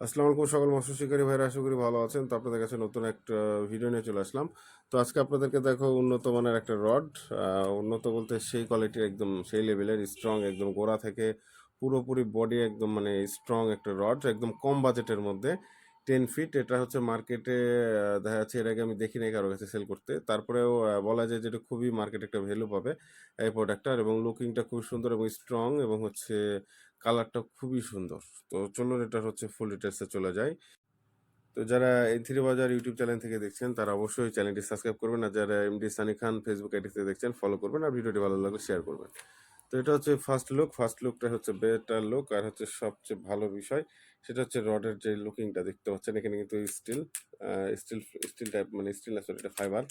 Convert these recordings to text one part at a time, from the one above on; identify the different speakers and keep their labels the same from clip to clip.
Speaker 1: আসসালামু আলাইকুম সকল মৎস্য শিকারী ভাইরা আশা করি ভালো আছেন। তো আপনাদের কাছে নতুন একটা ভিডিও নিয়ে চলে আসলাম। তো আজকে আপনাদেরকে দেখো উন্নত মানের একটা রড উন্নত বলতে সেই কোয়ালিটির একদম সেই লেভেলের স্ট্রং একদম গোড়া থেকে পুরোপুরি বডি একদম মানে স্ট্রং একটা রড একদম কম বাজেটের মধ্যে টেন ফিট এটা হচ্ছে মার্কেটে দেখা যাচ্ছে এর আগে আমি দেখি নাই কারও কাছে সেল করতে। তারপরেও বলা যায় যেটা খুবই মার্কেটে একটা ভ্যালু পাবে এই প্রোডাক্টটার এবং লুকিংটা খুব সুন্দর এবং স্ট্রং এবং হচ্ছে কালারটা খুবই সুন্দর। তো চলুন এটা হচ্ছে ফুল ডিটেলসে চলে যায় তো যারা এই থ্রি বাজার ইউটিউব চ্যানেল থেকে দেখছেন, তারা অবশ্যই চ্যানেলটি সাবস্ক্রাইব করবেন আর যারা MD Sunny Khan Facebook ID থেকে দেখছেন ফলো করবেন আর ভিডিওটি ভালো লাগলে শেয়ার করবেন। তো এটা হচ্ছে ফার্স্ট লুক ফার্স্ট লুকটা হচ্ছে বেটার লুক আর হচ্ছে সবচেয়ে ভালো বিষয় সেটা হচ্ছে রডের যে লুকিংটা দেখতে পাচ্ছেন, এখানে কিন্তু স্টিল স্টিল স্টিল টাইপ মানে স্টিল সরি এটা ফাইবার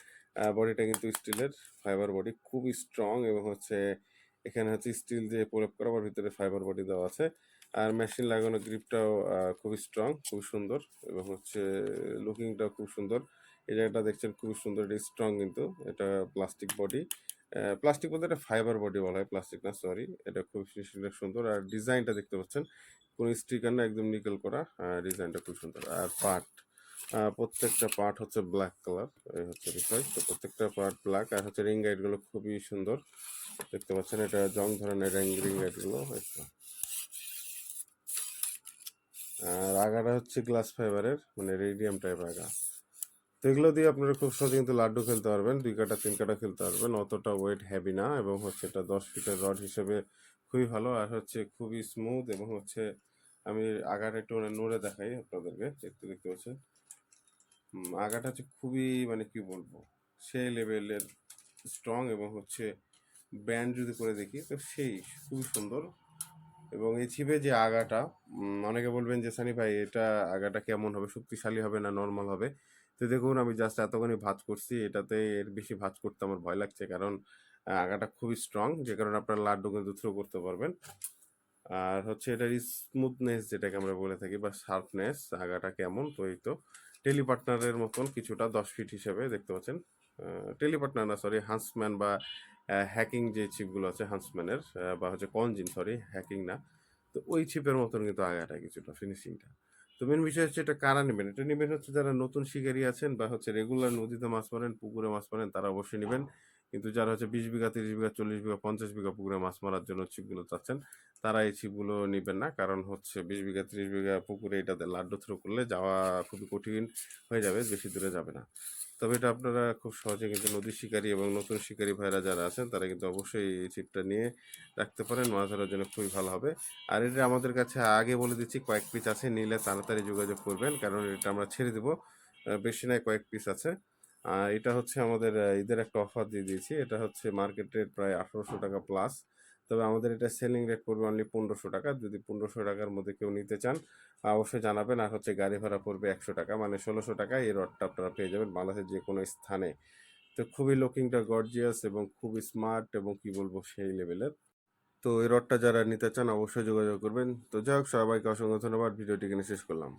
Speaker 1: বডিটা কিন্তু স্টিলের ফাইবার বডি খুবই স্ট্রং এবং হচ্ছে এখানে হচ্ছে স্টিল দিয়ে প্রয়োগ করা আবার ভিতরে ফাইবার বডি দেওয়া আছে। আর মেশিন লাগানো গ্রিপটাও খুবই স্ট্রং খুব সুন্দর এবং হচ্ছে লুকিংটাও খুব সুন্দর। এই জায়গাটা দেখছেন খুবই সুন্দর, এটা স্ট্রং কিন্তু, এটা প্লাস্টিক বডি প্লাস্টিক বলতে এটা ফাইবার বডি বলা হয় প্লাস্টিক না সরি এটা খুব সুন্দর আর ডিজাইনটা দেখতে পাচ্ছেন, কোনো স্টিকার না, একদম নিকেল করা ডিজাইনটা খুব সুন্দর। আর পার্ট প্রত্যেকটা পার্ট হচ্ছে ব্ল্যাক কালার এই হচ্ছে বিষয়। তো প্রত্যেকটা পার্ট ব্ল্যাক আর হচ্ছে রিং গাইডগুলো খুবই সুন্দর। দেখতে পাচ্ছেন, এটা জং ধরনের রিং রিং গাইডগুলো আর আগাটা হচ্ছে গ্লাস ফাইবারের মানে রেডিয়াম টাইপ আগা। তো এগুলো দিয়ে আপনারা খুব সহজে কিন্তু লাড্ডু খেলতে পারবেন, দুই কাটা, তিন কাটা খেলতে পারবেন। অতটা ওয়েট হেভি না, এবং হচ্ছে এটা দশ ফিটের রড হিসেবে খুবই ভালো। আর হচ্ছে খুবই স্মুথ এবং হচ্ছে আমি আগাটা একটু মানে নড়ে দেখাই আপনাদেরকে। দেখতে দেখতে পাচ্ছেন? আগাটা হচ্ছে খুবই মানে কি বলব, সেই লেভেলের স্ট্রং এবং হচ্ছে ব্যান্ড যদি করে দেখি, তো সেই খুবই সুন্দর। এবং এই ছিপে যে আগাটা অনেকে বলবেন যে, সানি ভাই, এটা আগাটা কেমন হবে? শক্তিশালী হবে না নর্মাল হবে? তো দেখুন, আমি জাস্ট এতখানি ভাজ করছি, এটাতে এর বেশি ভাজ করতে আমার ভয় লাগছে কারণ আগাটা খুবই স্ট্রং যে কারণে আপনার লাড্ডু কিন্তু থ্রো করতে পারবেন। আর হচ্ছে এটার স্মুথনেস যেটাকে আমরা বলে থাকি বা শার্পনেস আগাটা কেমন? তো এই তো টেলি পার্টনারের মতন কিছুটা দশ ফিট হিসেবে দেখতে পাচ্ছেন। টেলি পার্টনার না সরি হান্সম্যান বা হ্যাকিং যে চিপগুলো আছে হান্সম্যানের বা হচ্ছে কনজিন সরি হ্যাকিং না, তো ওই চিপের মতন কিন্তু আগাটা কিছুটা ফিনিশিংটা তো মেন বিষয় হচ্ছে এটা কারা নেবেন? এটা নেবেন হচ্ছে যারা নতুন শিকারী আছেন বা হচ্ছে রেগুলার নদীতে মাছ মারেন, পুকুরে মাছ মারেন, তারা অবশ্যই নেবেন। কিন্তু যারা হচ্ছে বিশ বিঘা, তিরিশ বিঘা, চল্লিশ বিঘা, পঞ্চাশ বিঘা পুকুরে মাছ মারার জন্য ছিপগুলো চাচ্ছেন, তারা এই ছিপগুলো নেবেন না। কারণ হচ্ছে বিশ বিঘা, তিরিশ বিঘা পুকুরে এটাতে লাড্ডু থ্রো করলে যাওয়া খুবই কঠিন হয়ে যাবে, বেশি দূরে যাবে না। তবে এটা আপনারা খুব সহজে কিন্তু নদী শিকারী এবং নতুন শিকারী ভাইরা যারা আছেন, তারা কিন্তু অবশ্যই এই ছিপটা নিয়ে রাখতে পারেন, মাছ ধরার জন্য খুবই ভালো হবে। আর এটা আমাদের কাছে আগে বলে দিচ্ছি, কয়েক পিস আছে, নিলে তাড়াতাড়ি যোগাযোগ করবেন, কারণ এটা আমরা ছেড়ে দেবো। বেশি নয়, কয়েক পিস আছে। এটা হচ্ছে আমাদের ঈদের একটা অফার দিয়ে দিয়েছি। এটা হচ্ছে মার্কেট রেট প্রায় আঠারোশো টাকা প্লাস তবে আমাদের এটা সেলিং রেট পড়বে অনলি পনেরোশো টাকা। যদি পনেরোশো টাকার মধ্যে কেউ নিতে চান অবশ্যই জানাবেন। আর হচ্ছে গাড়ি ভাড়া পড়বে একশো টাকা মানে ষোলোশো টাকা। এই রডটা আপনারা পেয়ে যাবেন বাংলাদেশের যে কোনো স্থানে। তো খুবই লুকিংটা গর্জিয়াস এবং খুবই স্মার্ট এবং কি বলব, সেই লেভেলের তো এই রডটা যারা নিতে চান, অবশ্যই যোগাযোগ করবেন। তো যাই হোক, সবাইকে অসংখ্য ধন্যবাদ। ভিডিওটি কিনে শেষ করলাম।